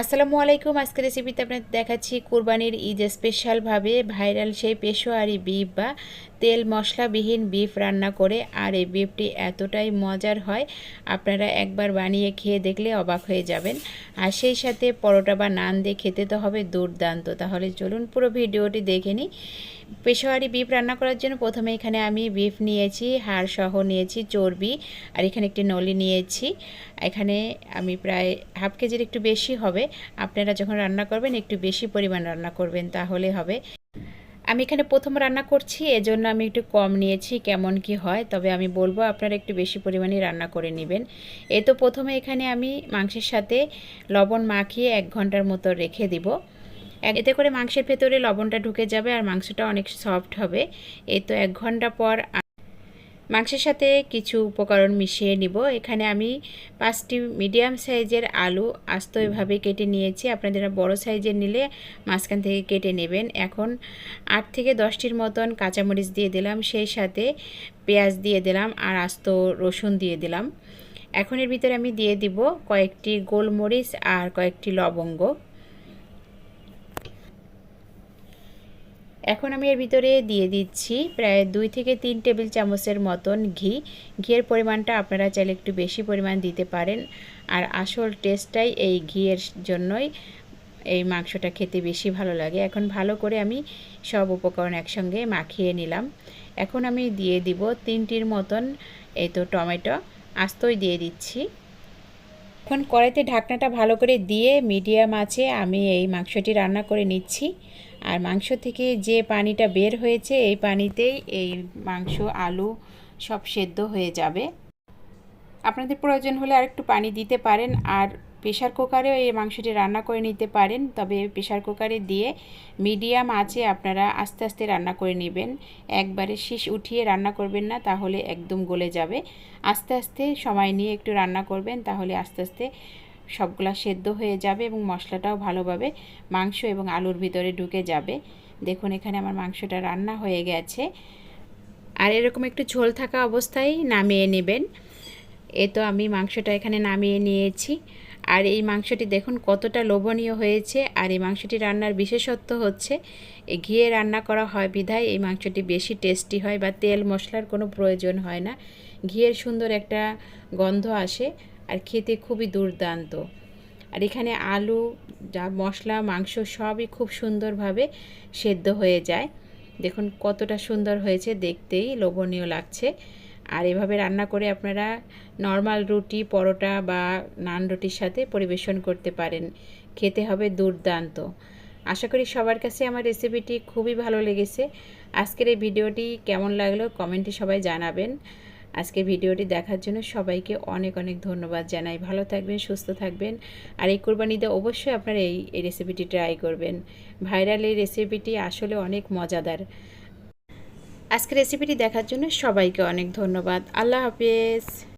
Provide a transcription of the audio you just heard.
আসসালামু আলাইকুম আজকে রেসিপিতে আপনাদের দেখাচ্ছি কুরবানির ঈদ স্পেশালভাবে ভাইরাল সেই পেশোয়ারি বিফ বা তেল মশলাবিহীন বিফ রান্না করে আর এই বিফটি এতটাই মজার হয়, আপনারা একবার বানিয়ে খেয়ে দেখলে অবাক হয়ে যাবেন। আর সেই সাথে পরোটা বা নান দিয়ে খেতে তো হবে দুর্দান্ত। তাহলে চলুন পুরো ভিডিওটি দেখে নিই। পেশোয়ারি বিফ রান্না করার জন্য প্রথমে এখানে আমি বিফ নিয়েছি, হাড় সহ নিয়েছি চর্বি, আর এখানে একটি নলি নিয়েছি। এখানে আমি প্রায় হাফ কেজির একটু বেশি হবে। আপনারা যখন রান্না করবেন, একটু বেশি পরিমাণ রান্না করবেন, তাহলে হবে। আমি এখানে প্রথম রান্না করছি, এজন্য আমি একটু কম নিয়েছি, কেমন কি হয়। তবে আমি বলব, আপনারা একটু বেশি পরিমাণে রান্না করে নেবেন। এ তো প্রথমে এখানে আমি মাংসের সাথে লবণ মাখিয়ে এক ঘণ্টার মতো রেখে দিব। এতে করে মাংসের ভেতরে লবণটা ঢুকে যাবে আর মাংসটা অনেক সফট হবে। এই তো এক ঘণ্টা পর মাংসের সাথে কিছু উপকরণ মিশিয়ে নিব। এখানে আমি পাঁচটি মিডিয়াম সাইজের আলু আস্ত এভাবে কেটে নিয়েছি। আপনাদের বড় সাইজের নিলে মাঝখান থেকে কেটে নেবেন। এখন আট থেকে দশটির মতন কাঁচামরিচ দিয়ে দিলাম, সেই সাথে পেঁয়াজ দিয়ে দিলাম আর আস্ত রসুন দিয়ে দিলাম। এখন এর ভিতরে আমি দিয়ে দিব কয়েকটি গোলমরিচ আর কয়েকটি লবঙ্গ। এখন আমি এর ভিতরে দিয়ে দিচ্ছি প্রায় দুই থেকে তিন টেবিল চামচের মতন ঘি। ঘিয়ের পরিমাণটা আপনারা চাইলে একটু বেশি পরিমাণ দিতে পারেন। আর আসল টেস্টটাই এই ঘিয়ের জন্যই এই মাংসটা খেতে বেশি ভালো লাগে। এখন ভালো করে আমি সব উপকরণ একসঙ্গে মাখিয়ে নিলাম। এখন আমি দিয়ে দিব তিনটির মতন এই তো টমেটো। আস্তই দিয়ে দিচ্ছি। এখন কড়াইতে ঢাকনাটা ভালো করে দিয়ে মিডিয়াম আছে, আমি এই মাংসটি রান্না করে নিচ্ছি। আর মাংস থেকে যে পানিটা বের হয়েছে, এই পানিতেই এই মাংস, আলু সব সেদ্ধ হয়ে যাবে। আপনাদের প্রয়োজন হলে আরেকটু পানি দিতে পারেন আর প্রেশার কুকারেও এই মাংসটি রান্না করে নিতে পারেন। তবে প্রেশার কুকারে দিয়ে মিডিয়াম আছে আপনারা আস্তে আস্তে রান্না করে নেবেন। একবারে শীষ উঠিয়ে রান্না করবেন না, তাহলে একদম গলে যাবে। আস্তে আস্তে সময় নিয়ে একটু রান্না করবেন, তাহলে আস্তে আস্তে সবগুলা সেদ্ধ হয়ে যাবে এবং মশলাটাও ভালোভাবে মাংস এবং আলুর ভিতরে ঢুকে যাবে। দেখুন, এখানে আমার মাংসটা রান্না হয়ে গেছে। আর এরকম একটু ঝোল থাকা অবস্থায় নামিয়ে নেবেন। এ তো আমি মাংসটা এখানে নামিয়ে নিয়েছি। আর এই মাংসটি দেখুন কতটা লোভনীয় হয়েছে। আর এই মাংসটি রান্নার বিশেষত্ব হচ্ছে ঘিয়ে রান্না করা হয় বিধায় এই মাংসটি বেশি টেস্টি হয় বা তেল মশলার কোনো প্রয়োজন হয় না। ঘিয়ের সুন্দর একটা গন্ধ আসে আর খেতে খুবই দুর্দান্ত। আর এখানে আলু, যা মশলা, মাংস সবই খুব সুন্দরভাবে সেদ্ধ হয়ে যায়। দেখুন কতটা সুন্দর হয়েছে দেখতেই, লোভনীয় লাগছে। আর এভাবে রান্না করে আপনারা নর্মাল রুটি, পরোটা বা নান রুটির সাথে পরিবেশন করতে পারেন। খেতে হবে দুর্দান্ত। আশা করি সবার কাছে আমার রেসিপিটি খুবই ভালো লেগেছে। আজকের এই ভিডিওটি কেমন লাগল কমেন্টে সবাই জানাবেন। আজকে ভিডিওটি দেখার জন্য সবাইকে অনেক অনেক ধন্যবাদ জানাই। ভালো থাকবেন, সুস্থ থাকবেন। আর এই কোরবানিতে অবশ্যই আপনারা এই রেসিপিটি ট্রাই করবেন। ভাইরাল এই রেসিপিটি আসলে অনেক মজাদার। আজকে রেসিপিটি দেখার জন্য সবাইকে অনেক ধন্যবাদ। আল্লাহ হাফেজ।